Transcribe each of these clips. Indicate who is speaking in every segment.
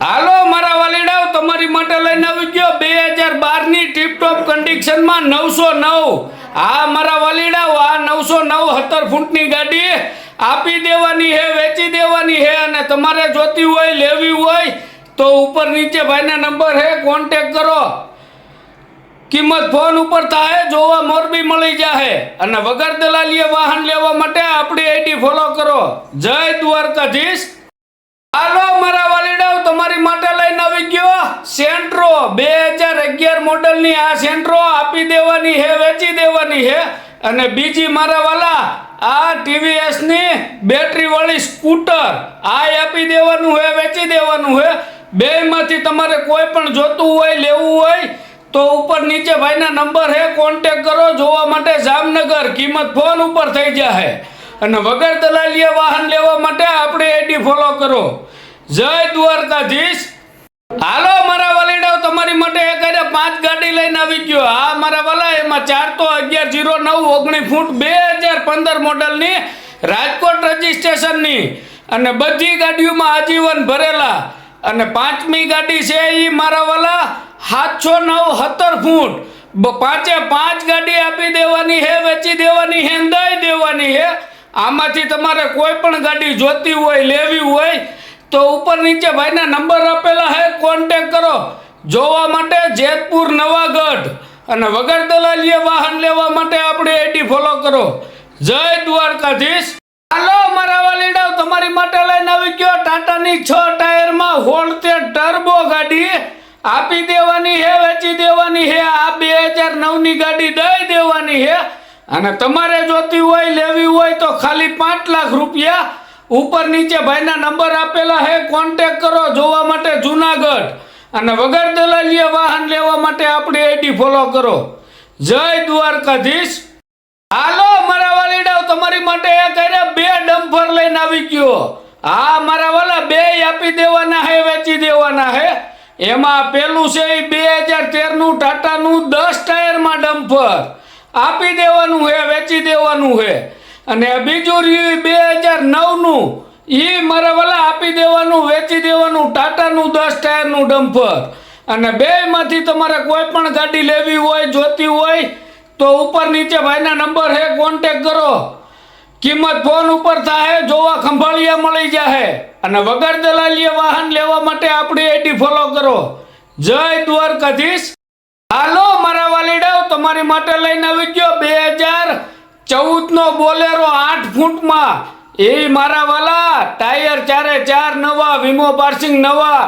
Speaker 1: હાલો, મારા વાલીડાઓ, તમારી માટે લઈને આવી ગયો બે હજાર બારની ટીપટોપ કન્ડિશનમાં નવસો નવ. આ મારા વાલીડાઓ, આ નવસો નવ સત્તર ફૂટની ગાડી આપી દેવાની હે વેચી દેવાની હે અને તમારે જોતી હોય, લેવી હોય, તો ઉપર નીચે ભાઈના નંબર હે કોન્ટેક કરો. કિંમત ફોન ઉપર થાય, જોવા મોરબી મળી જાહે. અને વગર દલાલીએ વાહન લેવા માટે આપણી આઈડી ફોલો કરો. જય દ્વારકાધીશ. હાલો, મારા વાલીડાઓ, તમારી માટે લઈને આવી ગયો સેન્ટ્રો. બે હજાર અગિયાર મોડલની આ સેન્ટ્રો આપી દેવાની હે, વેચી દેવાની હે. અને બીજી મારા વાલા, આ ટીવીએસની ની બેટરી વાળી સ્કૂટર આ આપી દેવાનું હે, વેચી દેવાનું હે. બે માંથી તમારે કોઈ પણ જોતું હોય, લેવું હોય, તો ઉપર નીચે ભાઈના નંબર હે કોન્ટેક કરો. જોવા માટે જામનગર. કિંમત ફોન ઉપર થઈ જાય અને વગર દલાલીએ વાહન લેવા માટે આપણે એડી ફોલો કરો. જય દ્વારકાધીશ. હાલો, મારા વાલીડાઓ તમારી માટે એક હારે પાંચ ગાડી લઈને આવી ગયો. આ મારા વાલા એમાં ચાર તો અગિયાર જીરો નવ ઓગણીસ ફૂટ, બે હજાર પંદર મોડલની રાજકોટ રજીસ્ટ્રેશનની. અને બધી ગાડીઓમાં આજીવન ભરેલા. અને પાંચમી ગાડી છે એ મારા વાલા સાતસો નવ સત્તર ફૂટ. પાંચે પાંચ ગાડી આપી દેવાની હે, વેચી દેવાની હે દઈ દેવાની હે. આમાંથી તમારે કોઈ પણ ગાડી જોતી હોય, લેવી હોય, તો ઉપર નીચે ભાઈના નંબર આપેલા હે કોન્ટેક કરો. જોવા માટે જેતપુર, નવાગઢ. અને વગર દલાલીએ વાહન લેવા માટે આપણે આઈડી ફોલો કરો. જય દ્વારકાધીશ. હાલો, મારા વાલીડાઓ, તમારી માટે લઈને આવી ગયો ટાટાની છ ટાયરમાં હોલતે ટર્બો ગાડી. આપી દેવાની હે, વેચી દેવાની હે, આ બે હજાર નવની ગાડી દઈ દેવાની હે. અને તમારે જોતી હોય, લેવી હોય તો ખાલી પાંચ લાખ રૂપિયા ઉપર નીચે ભાઈના નંબર આપેલા હે કોન્ટેક કરો જોવા માટે જુનાગઢ. અને વગર દલાલીએ વાહન લેવા માટે આપણી આઈડી ફોલો કરો. જય દ્વારકાધીશ. હાલો, મારા વાલીડાઓ, તમારી માટે એક બે ડમ્ફર લઈને આવી ગયો. હા મારા વાલા બે આપી દેવાના હે, વેચી દેવાના હે. એમાં પેલું છે બે હજાર તેરનું ટાટાનું દસ ટાયરમાં ડમ્ફર. આપી દેવાનું હે, વેચી દેવાનું હે. અને બીજું રહ્યું બે હજાર નવનું. એ મારે વાલા આપી દેવાનું, વેચી દેવાનું, ટાટાનું દસ ટાયરનું ડમ્ફર. અને બેમાંથી તમારે કોઈ પણ ગાડી લેવી હોય, જોતી હોય, તો ઉપર નીચે ભાઈના નંબર હે કોન્ટેક કરો. કિંમત ફોન ઉપર થાય, જોવા ખંભાળિયા મળી જાહે. અને વગર દલાલીએ વાહન લેવા માટે આપણી આઈડી ફોલો કરો. જય દ્વારકાધીશ. હાલો, મારા વાલીડાઓ, તમારી માટે લઈને આવી ગયો બે હજાર ચૌદનો બોલેરો આઠ ફૂટમાં. એ મારા વાલા, ટાયર ચારે ચાર નવા, વીમો પાર્સિંગ નવા.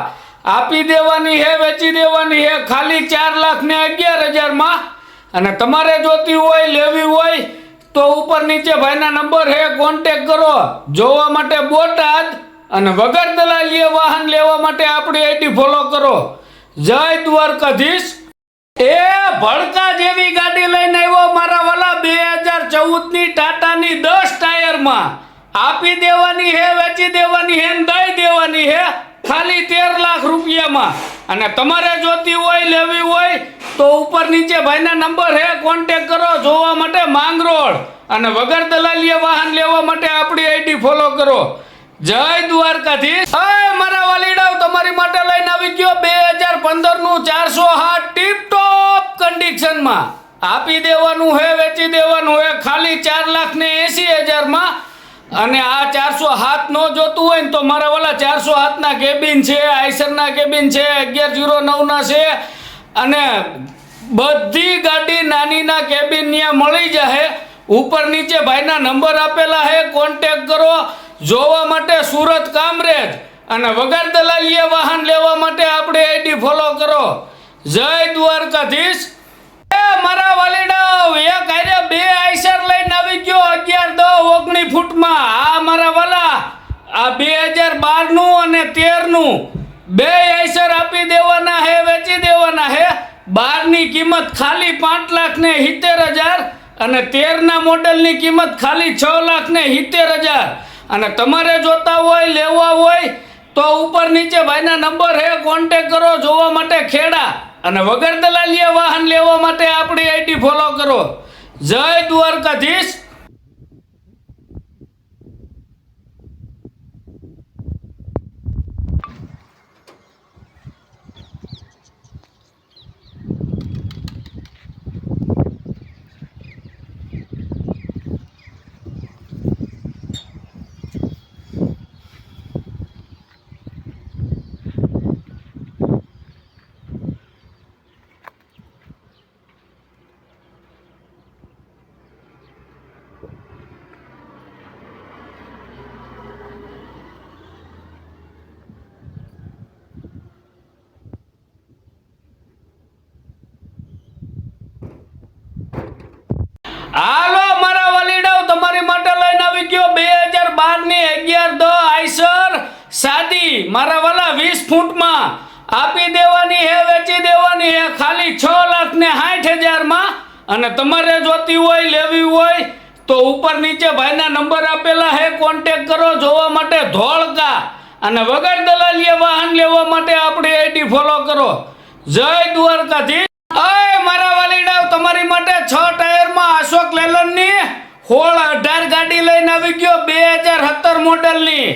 Speaker 1: આપી દેવાની હે, વેચી દેવાની હે, ખાલી ચાર લાખ ને અગિયાર હજારમાં અને તમારે જોતી હોય, લેવી હોય, તો ઉપર નીચે ભાઈના નંબર હે કોન્ટેક કરો. જોવા માટે બોટાદ અને વગર દલાલીએ વાહન લેવા માટે આપણી આઈડી ફોલો કરો. જય દ્વારકાધીશ. એ ભડકા જેવી ગાડી લઈને આવ્યો મારા વાલા બે હજાર ચૌદની ટાટાની દસ ટાયરમાં. આપી દેવાની હે, વેચી દેવાની હે દઈ દેવાની હે, ખાલી તેર લાખ રૂપિયામાં. અને તમારે જોતી હોય, લેવી હોય, તો ઉપર નીચે ભાઈના નંબર હે કોન્ટેક કરો જોવા માટે માંગરોળ. અને વગર દલાલીએ વાહન લેવા માટે આપણી આઈડી ફોલો કરો. જય દ્વારકાથી અય, મારા વાલીડાઓ, તમારી માટે લઈને આવી ગયો બે હજાર પંદરનું ચારસો હાથ ટીપ ટોપ કન્ડિશનમાં આપી દેવાનું હે, વેચી દેવાનું હે, ખાલી ચાર લાખ ને એસી હજારમાં અને આ ચારસો હાથ નો જોતું હોય ને તો મારા વાલા ચારસો હાથના કેબિન છે આઈસરના કેબિન છે, અગિયાર જીરો નવના છે. અને બધી ગાડી નાનીના કેબિન ત્યાં મળી જાય ઉપર નીચે ભાઈના નંબર આપેલા હે કોન્ટેક કરો. જોવા માટે સુરત કામરેજ અને વગર દલાલીએ વાહન લેવા માટે આપણે આઈડી ફોલો કરો. જય દ્વારકાધીશ. એ મારા વાલીડાઓ, એક હારે બે આઈસર લઈને આવી ગયો અગિયાર દસ ઓગણી ફૂટમાં. આ મારા વાલા, આ બે હજાર બારનું અને તેરનું. બે આઈસર આપી દેવાના હે, વેચી દેવાના હે. બારની કિંમત ખાલી પાંચ લાખ ને સિત્તેર હજાર અને તેરના મોડલની કિંમત ખાલી છ લાખ ને સિત્તેર હજાર. અને તમારે જોતા હોય, લેવા હોય, તો ઉપર નીચે ભાઈના નંબર હે કોન્ટેક કરો, જોવા માટે ખેડા. અને વગર દલાલીએ વાહન લેવા માટે આપણી આઈડી ફોલો કરો. જય દ્વારકાધીશ. મારા વાલા વીસ ફૂટમાં આપી દેવાની હે, વેચી દેવાની હે, ખાલી છ લાખ ને સાઠ હજારમાં. અને તમારે જોતી હોય, લેવી હોય, તો ઉપર નીચે ભાઈના નંબર આપેલા હે કોન્ટેક કરો જોવા માટે ધોળકા. અને વગર દલાલીએ વાહન લેવા માટે આપણી આઈડી ફોલો કરો. જય દ્વારકાથી અય, મારા વાલીડાવ તમારી માટે છ ટાયરમાં અશોક લેલનની હોળ અઢાર ગાડી લઈને આવી ગયો, બે હજાર સત્તર મોડલની.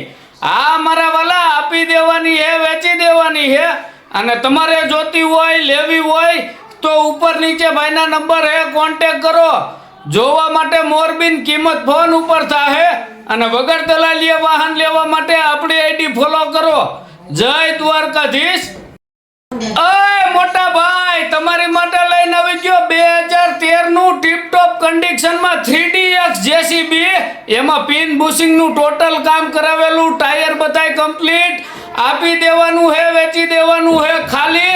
Speaker 1: આ મારા વાલા આપી દેવાની હે, વેચી દેવાની હે. અને તમારે જોતી હોય, લેવી હોય, તો ઉપર નીચે ભાઈના નંબર હે કોન્ટેક કરો. જોવા માટે મોરબીન કિંમત ફોન ઉપર થાહે. અને વગર દલાલીએ વાહન લેવા માટે આપણી આઈડી ફોલો કરો. જય દ્વારકાધીશ. અય મોટા ભાઈ, તમારી માટે લઈને આવી ગયો બે હજાર તેરનું ટીપટોપ કન્ડિશનમાં થ્રી ડી એક્સ જેસીબી એમાં પિન બુશિંગનું ટોટલ કામ કરાવેલું ટાયર બધાય કમ્પ્લીટ આપી દેવાનું હે, વેચી દેવાનું હે, ખાલી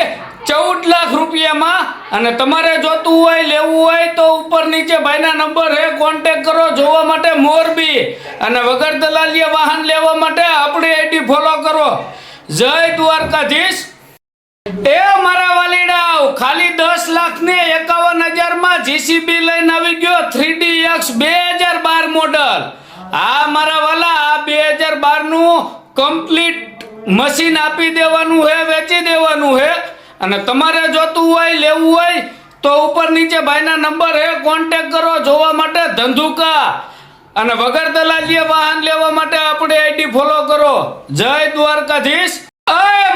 Speaker 1: ચૌદ લાખ રૂપિયામાં. અને તમારે જોતું હોય, લેવું હોય, તો ઉપર નીચે ભાઈના નંબર હે કોન્ટેક કરો, જોવા માટે મોરબી. અને વગર દલાલીએ વાહન લેવા માટે આપણી આઈડી ફોલો કરો. જય દ્વારકાધીશ. એ મારા વાલીડાઓ ખાલી દસ લાખ ને એકાવન હજારમાં જીસીબી લઈને આવી ગયો થ્રી ડી એક્સ બે હજાર બાર મોડલ. આ મારા વાલા, આ બે હજાર બારનું કમ્પ્લીટ મશીન આપી દેવાનું હે, વેચી દેવાનું હે. અને તમારે જોતું હોય, લેવું હોય, તો ઉપર નીચે ભાઈના નંબર હે કોન્ટેક કરો જોવા માટે, ધંધુકા. અને વગર દલાલીએ વાહન લેવા માટે આપણે આઈડી ફોલો કરો. જય દ્વારકાધીશ.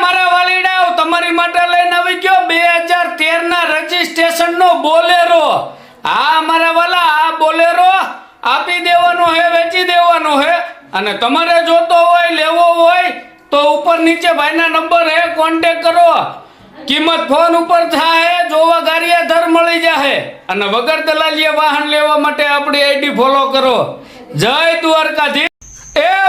Speaker 1: મારા વાલીડાઓ તમારી માટે લઈને આવી ગયો બે હજાર તેર ના રજીસ્ટ્રેશન નો બોલેરો? આ મારા વાલા, આ બોલેરો આપી દેવાનો હે, વેચી દેવાનો હે. અને તમારે જોતો હોય, લેવો હોય, તો ઉપર નીચે ભાઈના નંબર હે કોન્ટેક કરો. કિંમત ફોન ઉપર થાય, જોવા ગારિયા ધર મળી જાહે. અને વગર દલાલીએ વાહન લેવા માટે આપણી આઈડી ફોલો કરો. જય દ્વારકાધીશ. એ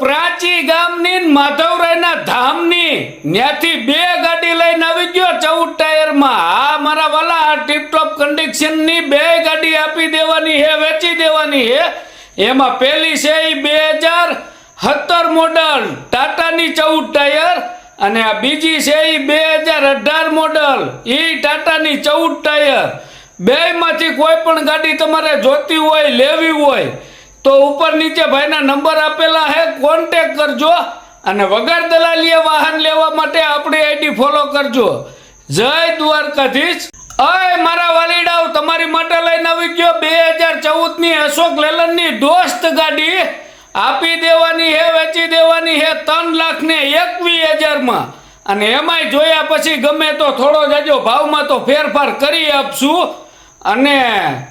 Speaker 1: પ્રાચી ગામની માધવરાયના ધામની ન્યાથી બે ગાડી લઈને આવી ગયો ચૌદ ટાયરમાં. આ મારા વાલા ટીપટોપ કન્ડિશનની બે ગાડી આપી દેવાની હે, વેચી દેવાની હે. એમાં પેલી છે એ બે હજાર સત્તર મોડલ ટાટાની ચૌદ ટાયર. અને આ બીજી છે એ બે હજાર અઢાર મોડલ એ ટાટાની ચૌદ ટાયર. બેયમાંથી કોઈ પણ ગાડી તમારે જોતી હોય, લેવી હોય તો ઉપર નીચે ભાઈના નંબર આપેલા હે કોન્ટેક કરજો અને વગર દલાલીએ વાહન લેવા માટે આપણી આઈડી ફોલો કરજો. જય દ્વારકાધીશ. અય, મારા વાલીડાઓ, તમારી માટે લઈને આવી ગયો બે હજાર ચૌદની અશોક લેલનની દોસ્ત ગાડી. આપી દેવાની હે, વેચી દેવાની હે, ત્રણ લાખ ને એકવીસ હજારમાં અને એમાંય જોયા પછી ગમે તો થોડો જાજો ભાવમાં તો ફેરફાર કરી આપશું. અને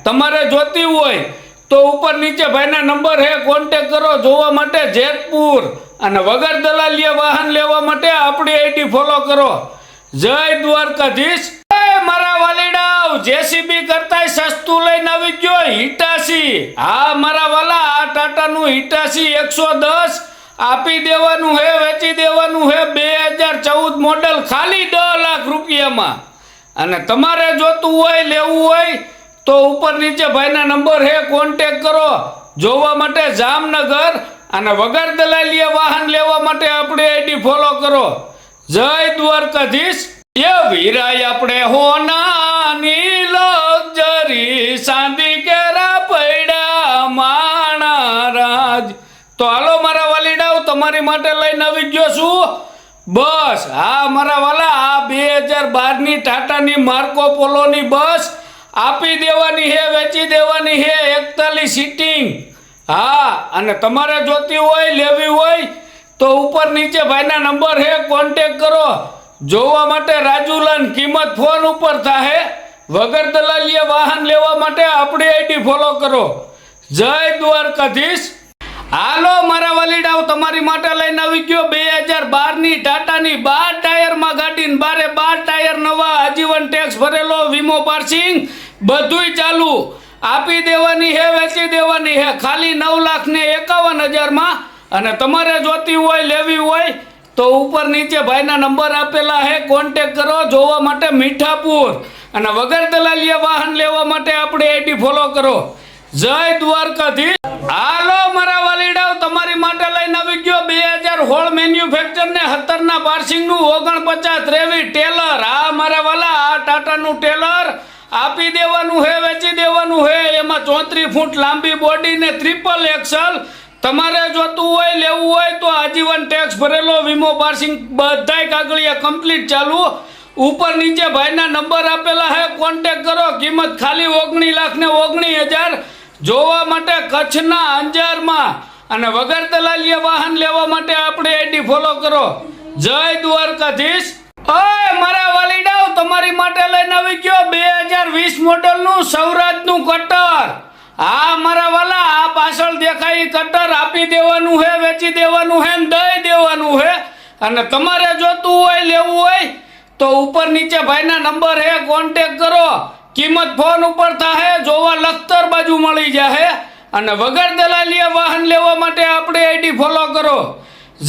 Speaker 1: તમારે જોતી હોય તો ઉપર નીચે ભાઈના નંબર હે કોન્ટેક કરો જોવા માટે જેતપુર. અને વગર દલાલીએ વાહન લેવા માટે આપણી આઈડી ફોલો કરો. જય દ્વારકાધીશ. મારા વાલીડાવ જેસીબી કરતાય સસ્તું લઈને આવી ગયો હિટાસી હા, મારા વાલા, આ ટાટાનું હિટાસી એકસો દસ. આપી દેવાનું હે, વેચી દેવાનું હે, બે હજાર ચૌદ મોડલ ખાલી દસ લાખ રૂપિયામાં. અને તમારે જોતું હોય, લેવું હોય તો ઉપર નીચે ભાઈના નંબર હે કોન્ટેક કરો. જોવા માટે જામનગર અને વગર દલાલીએ વાહન લેવા માટે આપણી આઈડી ફોલો કરો. જય દ્વારકાધીશ. એ વીરાય આપણે હોનાની લક્ઝરી, સાંધી કેરા પૈડા માણા રાજ તો હાલો મારા વાલીડાઓ, તમારી માટે લઈને આવી ગયો છું. બસ, હા, મારા વાલા, આ બે હજાર બારની ટાટાની માર્કો પોલોની બસ આપી દેવાની હે, વેચી દેવાની હે એકતાલીસ સીટિંગ હા, અને તમારે જોતી હોય, લેવી હોય, તો ઉપર નીચે ભાઈના નંબર હે કોન્ટેક કરો. જોવા માટે રાજુલાન કિંમત ફોન ઉપર થાહે. વગર દલાલીએ વાહન લેવા માટે આપણી આઈડી ફોલો કરો. જય દ્વારકાધીશ. હાલો, મારા વલીડાઓ, તમારી માટે લઈને આવી ગયો બે હજાર બારની ટાટાની બાર ટાયરમાં ગાડીને બારે બાર ટાયર નવા આજીવન ટેક્સ ભરેલો વીમો પાર્સિંગ. બધુંય ચાલુ. આપી દેવાની હે, વેચી દેવાની હે. ખાલી નવ લાખ ને એકાવન હજારમાં. અને તમારે જોતી હોય, લેવી હોય, તો ઉપર નીચે ભાઈના નંબર આપેલા હે. કોન્ટેક કરો, જોવા માટે મીઠાપુર. અને વગર દલાલીએ વાહન લેવા માટે આપણે આઈડી ફોલો કરો. જય દ્વારકાધીશ. હાલો, મારા વાલીડાઓ, તમારી માટે લઈને આવી ગયો બે હજાર હોળ મેન્યુફેક્ચર ને હતરના પાર્સિંગનું ઓગણપચાસ ત્રેવીસ ટેલર. આ મારા વાલા, આ ટાટાનું ટેલર આપી દેવાનું હે, વેચી દેવાનું હે. એમાં ચોત્રીસ ફૂટ લાંબી બોડી ને ત્રિપલ એક્સલ તમારે જોતું હોય, લેવું હોય, તો આજીવન ટેક્સ ભરેલો વીમો પાર્સિંગ બધાય કાગળિયા કમ્પ્લીટ ચાલુ. ઉપર નીચે ભાઈના નંબર આપેલા હે કોન્ટેક કરો. કિંમત ખાલી ઓગણી લાખ ને ઓગણી હજાર. જોવા માટે કચ્છના અંજારમાં અને વગર દલાલીએ વાહન લેવા માટે આપણે એડી ફોલો કરો. જય દ્વારકાધીશ. ઓય, મારા વાલીડાઓ, તમારી માટે લઈને આવી ગયો બે હજાર વીસ મોડલનું સૌરાજનું કટર. આ મારા વાલા, આ પાછળ દેખાય કટર આપી દેવાનું હે, વેચી દેવાનું હે દઈ દેવાનું હે. અને તમારે જોતું હોય, લેવું હોય, તો ઉપર નીચે ભાઈના નંબર હે કોન્ટેક કરો. કિંમત ફોન ઉપર થાહે, જોવા લખતર બાજુ મળી જાહે. અને વગર દલાલીએ વાહન લેવા માટે આપણે આઈડી ફોલો કરો.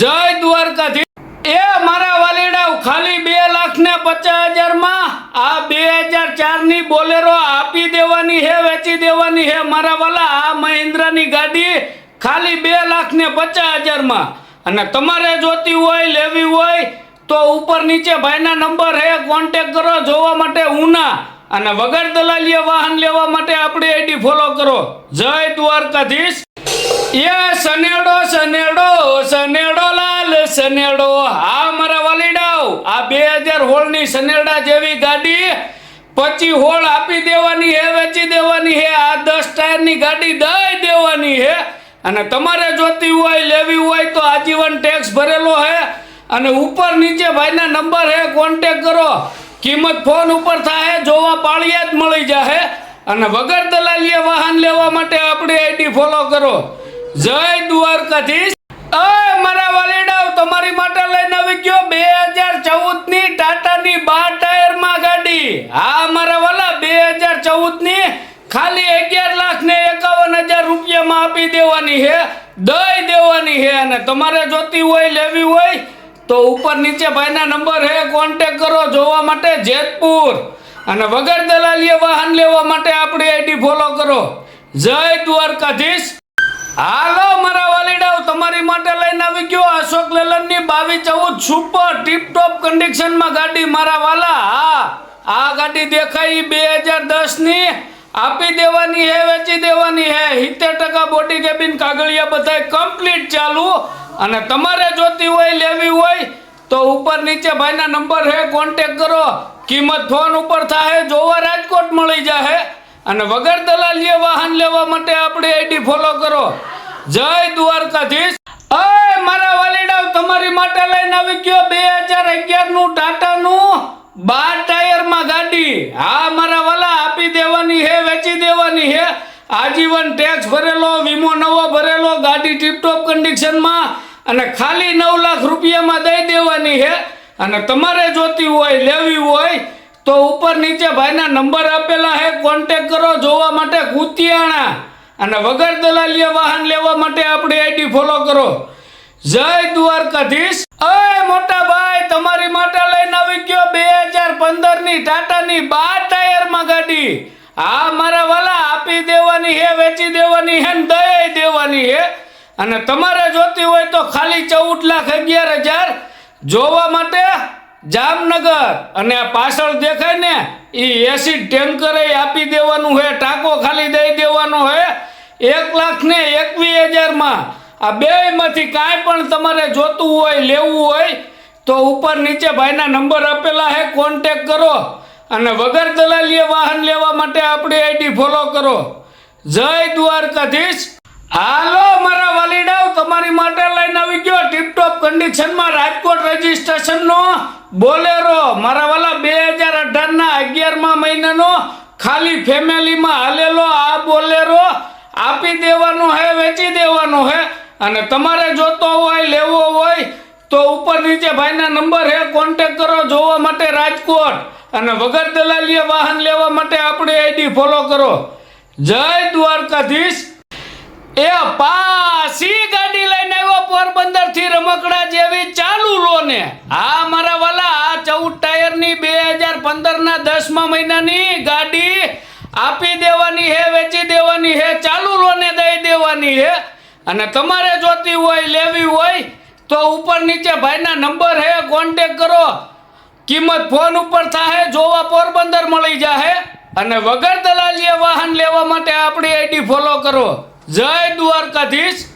Speaker 1: જય દ્વારકાથી એ મારા વાલીડાઓ ખાલી બે લાખ ને પચાસ હજારમાં આ બે હજાર ચારની બોલેરો આપી દેવાની હે, વેચી દેવાની હે, મારા વાલા, આ મહિન્દ્રાની ગાડી ખાલી બે લાખ ને પચાસ હજારમાં અને તમારે જોતી હોય, લેવી હોય, તો ઉપર નીચે ભાઈના નંબર હે કોન્ટેક કરો, જોવા માટે ઉના. અને વગર દલાલીએ વાહન લેવા માટે આપણે આઈડી ફોલો કરો. જય દ્વારકાધીશ. એ સનેડો સનેડો સનેડો લાલ સનેડો હા, મારા વાલીડાઓ, આ બે હજાર હોળની સનેડા જેવી ગાડી પચી હોળ આપી દેવાની હે, વેચી દેવાની હે, આ દસ ટાયરની ગાડી દઈ દેવાની હે. અને તમારે જોતી હોય, લેવી હોય તો આજીવન ટેક્સ ભરેલો હે. અને ઉપર નીચે ભાઈના નંબર હે કોન્ટેક કરો. કિંમત ફોન ઉપર થાય, જોવા પાળિયા જ મળી જાહે. અને વગર દલાલીએ વાહન લેવા માટે આપણી આઈડી ફોલો કરો. જય દ્વારકાધીશ. અય, મારા વાલીડાઓ, તમારી માટે લઈને આવી ગયો બે હજાર ચૌદની ટાટાની બાર ટાયરમાં ગાડી. હા, મારા વાલા, બે હજાર ચૌદની ખાલી અગિયાર લાખ ને એકાવન હજાર રૂપિયામાં આપી દેવાની છે દઈ દેવાની છે અને તમારે જોતી હોય, લેવી હોય તો ઉપર નીચે ભાઈના નંબર હે કોન્ટેક કરો જોવા માટે જેતપુર. અને વગર દલાલીએ વાહન લેવા માટે આપણી આઈડી ફોલો કરો. જય દ્વારકાધીશ. હાલો મારા વાલીડાઓ, તમારી માટે લઈને આવી ગયો અશોક લેલનની બાવી ચૌદ સુપર ટીપટોપ કન્ડિશનમાં ગાડી મારા વાલા. હા, આ ગાડી દેખાઈ બે હજાર દસની આપી દેવાની હે, વેચી દેવાની હે. સિત્તેર ટકા બોડી કેબિન કાગળિયા બધા કમ્પ્લીટ ચાલુ. અને તમારે જોતી હોય, લેવી હોય, તો ઉપર નીચે ભાઈના નંબર હે કોન્ટેક કરો. કિંમત ફોન ઉપર થાય, જોવા રાજકોટ મળી જાહે. અને વગર દલાલીએ વાહન લેવા માટે આપણી આઈડી ફોલો કરો. જય દ્વારકાધીશ. અય, મારા વાલીડાવ, તમારી માટે લઈને આવી ગયો બે હજાર અગિયારનું ટાટા નું બાર ટાયરમાં ગાડી. હા, મારા વાલા, આપી દેવાની હે, વેચી દેવાની હે. આજીવન ટેક્સ ભરેલો, વીમો નવો ભરેલો. ગાડી ટીપટોપ કન્ડિશનમાં અને ખાલી નવ લાખ રૂપિયામાં દઈ દેવાની છે અને તમારે જોતી હોય, લેવી હોય, તો ઉપર નીચે ભાઈના નંબર આપેલા છે કોન્ટેક કરો, જોવા માટે કુતિયાણા. અને વગર દલાલીય વાહન લેવા માટે આપણી આઈડી ફોલો કરો. જય દ્વારકાધીશ. અય મોટા ભાઈ, તમારી માટે લઈને આવી ગયો બે હજાર પંદરની ટાટા ની બાર ટાયરમાં ગાડી. આ મારા વાલા આપી દેવાની હે, વેચી દેવાની હે ને દઈ દેવાની હે. અને તમારે જોતી હોય તો ખાલી ચૌદ લાખ અગિયાર હજાર જોવા માટે જામનગર. અને આ પાછળ દેખાય ને એ એસિડ ટેન્કરે આપી દેવાનું હોય ટાંકો ખાલી દઈ દેવાનો હે, એક લાખ ને એકવીસ હજારમાં. આ બેમાંથી કાંઈ પણ તમારે જોતું હોય, લેવું હોય, તો ઉપર નીચે ભાઈના નંબર આપેલા હે કોન્ટેક કરો. અને વગર દલાલીએ વાહન લેવા માટે આપણી આઈડી ફોલો કરો. જય દ્વારકાધીશ. હાલો, મારા વાલીડાઓ તમારી માટે લઈને આવી ગયો ટીપટોપ કન્ડિશનમાં રાજકોટ રજીસ્ટ્રેશનનો બોલેરો. મારા વાલા બે હજાર અઢારના અગિયારમા મહિનાનો ખાલી ફેમિલીમાં હાલેલો આ બોલેરો. આપી દેવાનો હે, વેચી દેવાનો હે. અને તમારે જોતો હોય, લેવો હોય, તો ઉપર નીચે ભાઈના નંબર હે કોન્ટેક કરો જોવા માટે રાજકોટ. અને વગર દલાલીએ વાહન લેવા માટે આપણી આઈડી ફોલો કરો. જય દ્વારકાધીશ. એ પાસી ગાડી લઈને આવ્યો પોરબંદરથી રમકડા જેવી ચાલુ લો ને આ મારા વાલા, આ ચૌદ ટાયરની બે હજાર પંદર ના દસમા મહિનાની ગાડી આપી દેવાની હે, વેચી દેવાની હે, ચાલુ લો ને દઈ દેવાની હે. અને તમારે જોતી હોય, લેવી હોય, તો ઉપર નીચે ભાઈના નંબર હે કોન્ટેક કરો. કિંમત ફોન ઉપર થાય જોવા પોરબંદર મળી જાહે. અને વગર દલાલીએ વાહન લેવા માટે આપણી આઈડી ફોલો કરો. જય દ્વારકાધીશ.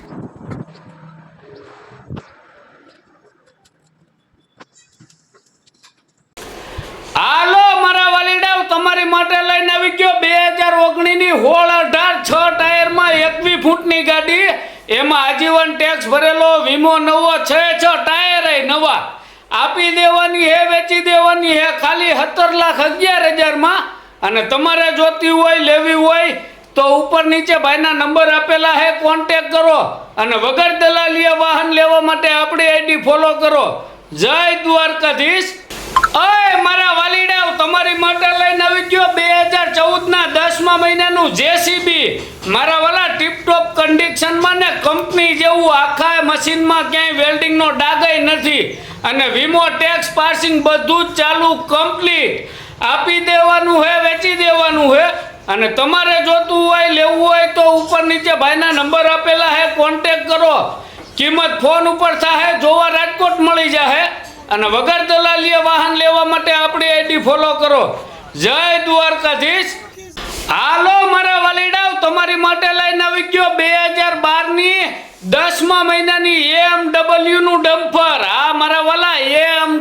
Speaker 1: હાલો, મારા વાલીડાઓ તમારી માટે લઈને આવી ગયો બે હજાર ઓગણીની હોળ અઢાર, છ ટાયરમાં એકવી ફૂટની ગાડી. એમાં આજીવન ટેક્સ ભરેલો, વીમો નવો, છે, છ ટાયર નવા. આપી દેવાની હે, વેચી દેવાની હે, ખાલી સત્તર લાખ અગિયાર હજારમાં. અને તમારે જોતી હોય, લેવી હોય તો ઉપર નીચે ભાઈના નંબર આપેલા હે કોન્ટેક કરો અને વગર દલાલીએ વાહન લેવા માટે આપણી આઈડી ફોલો કરો. જય દ્વારકાધીશ. અય, મારા વાલીડાઓ તમારી માટે લઈને આવી ગયો બે હજાર ચૌદના દસમા મહિનાનું જેસીબી. મારા વાલા ટીપટોપ કન્ડિશનમાં ને કંપની જેવું આખા મશીનમાં ક્યાંય વેલ્ડિંગનો ડાગય નથી. અને વીમો ટેક્સ પાસિંગ બધું જ ચાલુ કમ્પ્લીટ આપી દેવાનું હે, વેચી દેવાનું હે અને તમારે જોતું હોય, લેવું હોય તો ઉપર નીચે ભાઈના નંબર આપેલા હે કોન્ટેક કરો. કિંમત ફોન ઉપર થાય જોવા રાજકોટ મળી જાહે. અને વગર દલાલીએ વાહન લેવા માટે આપણી આઈડી ફોલો કરો. જય દ્વારકાધીશ. હાલો, મારા વલીડાવ, તમારી માટે લઈને આવી ગયો બે હજાર બારની દસમા મહિનાની એમ નું ડમ્ફર. આ મારા વાલા એમ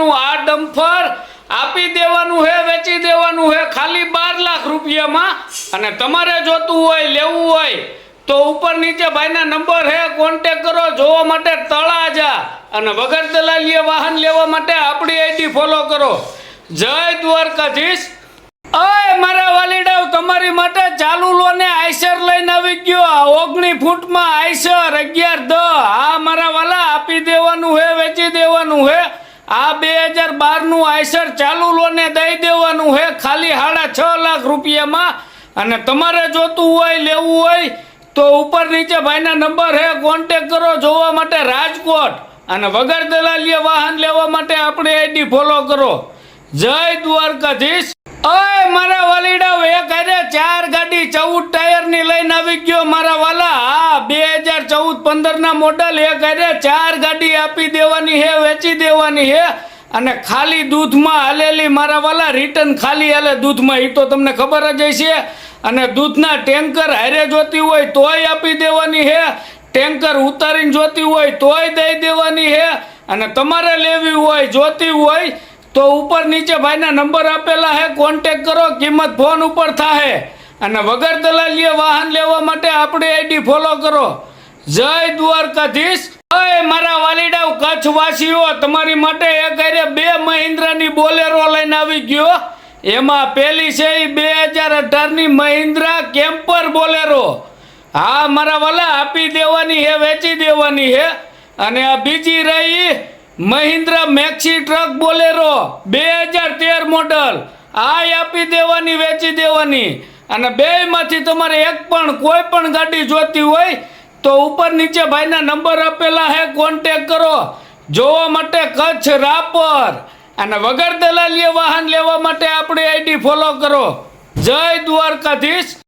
Speaker 1: નું આ ડમ્ફર. આપી દેવાનું હે, વેચી દેવાનું હે, ખાલી બાર લાખ રૂપિયામાં અને તમારે જોતું હોય, લેવું હોય, તો ઉપર નીચે ભાઈના નંબર હે કોન્ટેક કરો, જોવા માટે તળાજા. અને વગર દલાલીએ વાહન લેવા માટે આપણી આઈડી ફોલો કરો. જય દ્વારકાધીશ. અય, મારા વાલીડાવ, તમારી માટે ચાલુ લોને આઈસર લઈને આવી ગયો. આ ઓગણી ફૂટમાં આઈસર, અગિયાર દ હા, મારા વાલા, આપી દેવાનું હે, વેચી દેવાનું હે. આ બે હજાર બારનું આયસર ચાલુ લોને દઈ દેવાનું હે ખાલી સાડા છ લાખ રૂપિયામાં. અને તમારે જોતું હોય, લેવું હોય, તો ઉપર નીચે ભાઈના નંબર હે કોન્ટેક કરો જોવા માટે રાજકોટ. અને વગર દલાલીએ વાહન લેવા માટે આપણે આઈડી ફોલો કરો. જય દ્વારકાધીશ. અય મારા વાલીડા એક હારે ચાર ગાડી ચૌદ ટાયરની લઈને આવી ગયો મારા વાલા. હજાર ચૌદ પંદર ના મોડલ એક હારે ચાર ગાડી આપી દેવાની હે, વેચી દેવાની હે. અને ખાલી દૂધમાં હાલેલી મારા વાલા રિટર્ન ખાલી હાલે દૂધમાં. એ તો તમને ખબર જ હશે. અને દૂધના ટેન્કર હારે જોતી હોય તોય આપી દેવાની હે. ટેન્કર ઉતારીને જોતી હોય તોય દઈ દેવાની હે. અને તમારે લેવી હોય, જોતી હોય, તો ઉપર નીચે ભાઈના નંબર આપેલા હે. કોન્ટેક કરો, કિંમત ફોન ઉપર થાહે. અને વગર દલાલીએ વાહન લેવા માટે આપણી આઈડી ફોલો કરો. જય દ્વારકાધીશ. અય, મારા વાલીડાવ કચ્છ વાસીઓ તમારી માટે એક અરે બે મહિન્દ્રાની બોલેરો લઈને આવી ગયો. એમાં પેલી છે એ બે હજાર અઢારની મહિન્દ્રા કેમ્પર બોલેરો. હા, મારા વાલા, આપી દેવાની હે, વેચી દેવાની હે. અને આ બીજી રહી મહિન્દ્રા મેક્સી ટ્રક બોલેરો, બે હજાર તેર મોડલ. આ આપી દેવાની, વેચી દેવાની. અને બેમાંથી તમારે એક પણ, કોઈ પણ ગાડી જોતી હોય તો ઉપર નીચે ભાઈના નંબર આપેલા હે કોન્ટેક કરો. જોવા માટે કચ્છ રાપર. અને વગર દલાલીએ વાહન લેવા માટે આપણી આઈડી ફોલો કરો. જય દ્વારકાધીશ.